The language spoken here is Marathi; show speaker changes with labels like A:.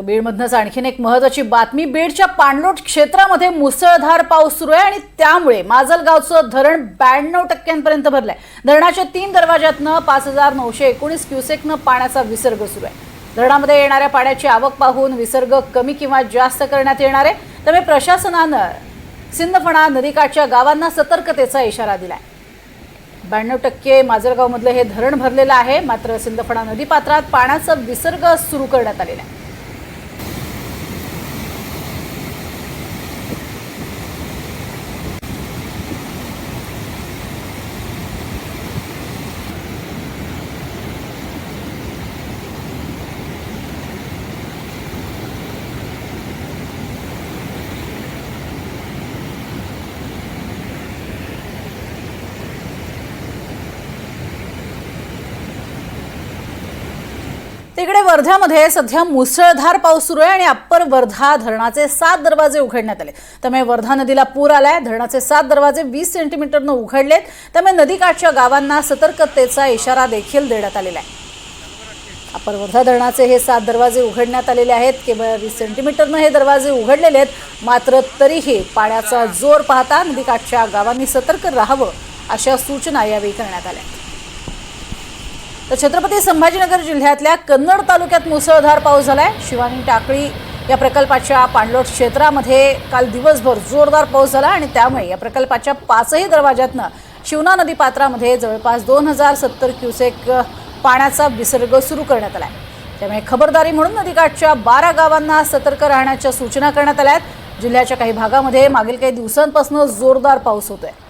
A: तर बीडमधनंच आणखीन एक महत्वाची बातमी बीडच्या पाणलोट क्षेत्रामध्ये मुसळधार पाऊस सुरू आहे आणि त्यामुळे माजलगावचं धरण ब्याण्णव टक्क्यांपर्यंत भरलंय धरणाच्या तीन दरवाज्यातनं पाच हजार नऊशे एकोणीस क्युसेकनं पाण्याचा विसर्ग सुरू आहे धरणामध्ये येणाऱ्या पाण्याची आवक पाहून विसर्ग कमी किंवा जास्त करण्यात येणार आहे त्यामुळे प्रशासनानं सिंदफणा नदीकाठच्या गावांना सतर्कतेचा इशारा दिला आहे ब्याण्णव टक्के माजलगावमधलं हे धरण भरलेलं आहे मात्र सिंदफणा नदीपात्रात पाण्याचा विसर्ग सुरू करण्यात आलेला आहे तिकडे वर्ध्यामध्ये सध्या मुसळधार पाऊस सुरू आहे आणि अप्पर वर्धा धरणाचे सात दरवाजे उघडण्यात आले त्यामुळे वर्धा नदीला पूर आलाय धरणाचे सात दरवाजे वीस सेंटीमीटरनं उघडलेत त्यामुळे नदीकाठच्या गावांना सतर्कतेचा इशारा देखील देण्यात आलेला आहे अपर वर्धा धरणाचे हे सात दरवाजे उघडण्यात आलेले आहेत केवळ वीस सेंटीमीटरनं हे दरवाजे उघडलेले आहेत मात्र तरीही पाण्याचा जोर पाहता नदीकाठच्या गावांनी सतर्क राहावं अशा सूचना यावेळी करण्यात आल्या तर छत्रपती संभाजीनगर जिल्ह्यातल्या कन्नड तालुक्यात मुसळधार पाऊस झालाय शिवानी टाकळी या प्रकल्पाच्या पाणलोट क्षेत्रामध्ये काल दिवसभर जोरदार पाऊस झाला आणि त्यामुळे या प्रकल्पाच्या पाचही दरवाज्यातनं शिवना नदी पात्रामध्ये जवळपास दोन हजार सत्तर क्युसेक पाण्याचा विसर्ग सुरू करण्यात आला आहे त्यामुळे खबरदारी म्हणून नदीकाठच्या बारा गावांना सतर्क राहण्याच्या सूचना करण्यात आल्या आहेत जिल्ह्याच्या काही भागामध्ये मागील काही दिवसांपासून जोरदार पाऊस होतोय